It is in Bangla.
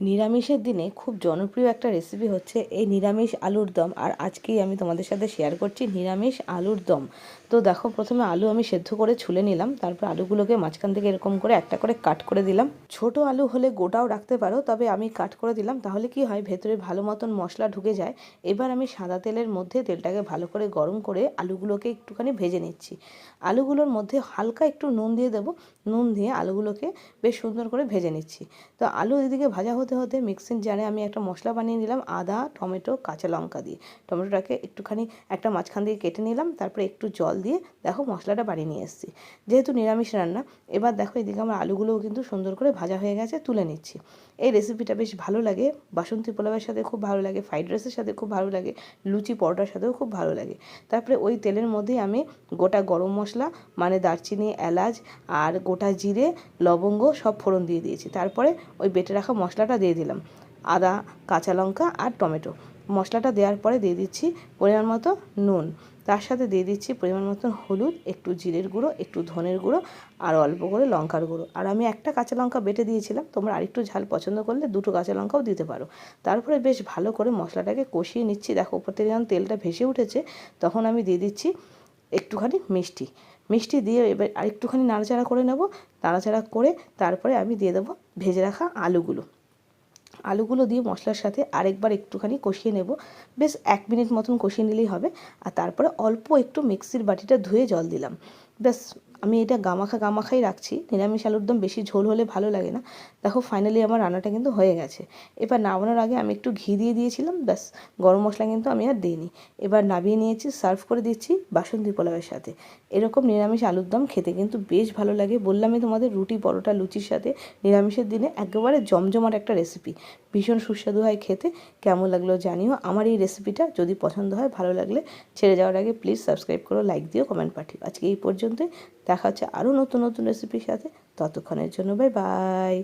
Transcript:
নিরামিষের দিনে খুব জনপ্রিয় একটা রেসিপি হচ্ছে এই নিরামিষ আলুর দম। আর আজকেই আমি তোমাদের সাথে শেয়ার করছি নিরামিষ আলুর দম। তো দেখো, প্রথমে আলু আমি সেদ্ধ করে ছুলে নিলাম, তারপর আলুগুলোকে মাঝখান থেকে এরকম করে একটা করে কাট করে দিলাম। ছোট আলু হলে গোটাও রাখতে পারো, তবে আমি কাট করে দিলাম, তাহলে কি হয়, ভেতরে ভালো মতন মশলা ঢুকে যায়। এবার আমি সাদা তেলের মধ্যে তেলটাকে ভালো করে গরম করে আলুগুলোকে একটুখানি ভেজে নিচ্ছি। আলুগুলোর মধ্যে হালকা একটু নুন দিয়ে দেবো। নুন দিয়ে আলুগুলোকে বেশ সুন্দর করে ভেজে নিচ্ছি। তো আলু এদিকে ভাজা হতে হতে মিক্সিং জারে আমি একটা মশলা বানিয়ে নিলাম, আদা, টমেটো, কাঁচা লঙ্কা দিয়ে। টমেটোটাকে একটুখানি একটা মাঝখান দিয়ে কেটে নিলাম, তারপরে একটু জল দিয়ে দেখো মশলাটা বানিয়ে নিয়ে এসেছি। যেহেতু নিরামিষ রান্না, এবার দেখো এদিকে আমার আলুগুলোও কিন্তু সুন্দর করে ভাজা হয়ে গেছে, তুলে নিচ্ছি। এই রেসিপিটা বেশ ভালো লাগে, বাসন্তী পোলাওয়ের সাথে খুব ভালো লাগে ফ্রাইড রাইসের সাথে খুব ভালো লাগে, লুচি পরোটার সাথেও খুব ভালো লাগে। তারপরে ওই তেলের মধ্যেই আমি গোটা গরম মশলা মানে দারচিনি, এলাচ আর গোটা জিরে, লবঙ্গ সব ফোড়ন দিয়ে দিয়েছি। তারপরে ওই বেটে রাখা মশলাটা দিয়ে দিলাম। আদা, কাঁচা লঙ্কা আর টমেটো। মশলাটা দেওয়ার পরে দিয়ে দিচ্ছি পরিমাণ মতো নুন। তার সাথে দিয়ে দিচ্ছি পরিমাণ মতন হলুদ, একটু জিরের গুঁড়ো, একটু ধনের গুঁড়ো আর অল্প করে লঙ্কার গুঁড়ো। আর আমি একটা কাঁচা লঙ্কা বেটে দিয়েছিলাম, তোমরা আরেকটু ঝাল পছন্দ করলে দুটো কাঁচা লঙ্কাও দিতে পারো। তারপরে বেশ ভালো করে মশলাটাকে কষিয়ে নিচ্ছি। দেখো, উপর থেকে যখন তেলটা ভেসে উঠেছে, তখন আমি দিয়ে দিচ্ছি একটুখানি মিষ্টি। মিষ্টি দিয়ে এবার আরেকটুখানি নাড়াচাড়া করে নেব। নাড়াচাড়া করে তারপরে আমি দিয়ে দেবো ভেজে রাখা আলুগুলো। আলুগুলো দিয়ে মশলার সাথে আরেকবার একটুখানি কষিয়ে নেব। বেশ এক মিনিট মতন কষিয়ে নিলেই হবে। আর তারপরে অল্প একটু মিক্সির বাটিটা ধুয়ে জল দিলাম। ব্যাস আমি এটা গামাখা গামাখাই রাখছি। নিরামিষ আলুর দম বেশি ঝোল হলে ভালো লাগে না। দেখো ফাইনালি আমার রান্নাটা কিন্তু হয়ে গেছে। এবার নামানোর আগে আমি একটু ঘি দিয়ে দিয়েছিলাম, ব্যাস। গরম মশলা কিন্তু আমি আর দিইনি। এবার নামিয়ে নিয়েছি সার্ভ করে দিচ্ছি বাসন্তী পোলাওয়ের সাথে। এরকম নিরামিষ আলুর দম খেতে কিন্তু বেশ ভালো লাগে। বললামই তোমাদের রুটি, পরোটা, লুচির সাথে। নিরামিষের দিনে একেবারে জমজমাট একটা রেসিপি ভীষণ সুস্বাদু হয় খেতে। কেমন লাগল জানিও। আমার এই রেসিপিটা যদি পছন্দ হয়, ভালো লাগলে ছেড়ে যাওয়ার আগে প্লিজ সাবস্ক্রাইব করো লাইক দিও কমেন্ট পাঠিও। আজকে এই পর্যন্তই। দেখা হচ্ছে আরও নতুন নতুন রেসিপির সাথে। ততক্ষণের জন্য বাই বাই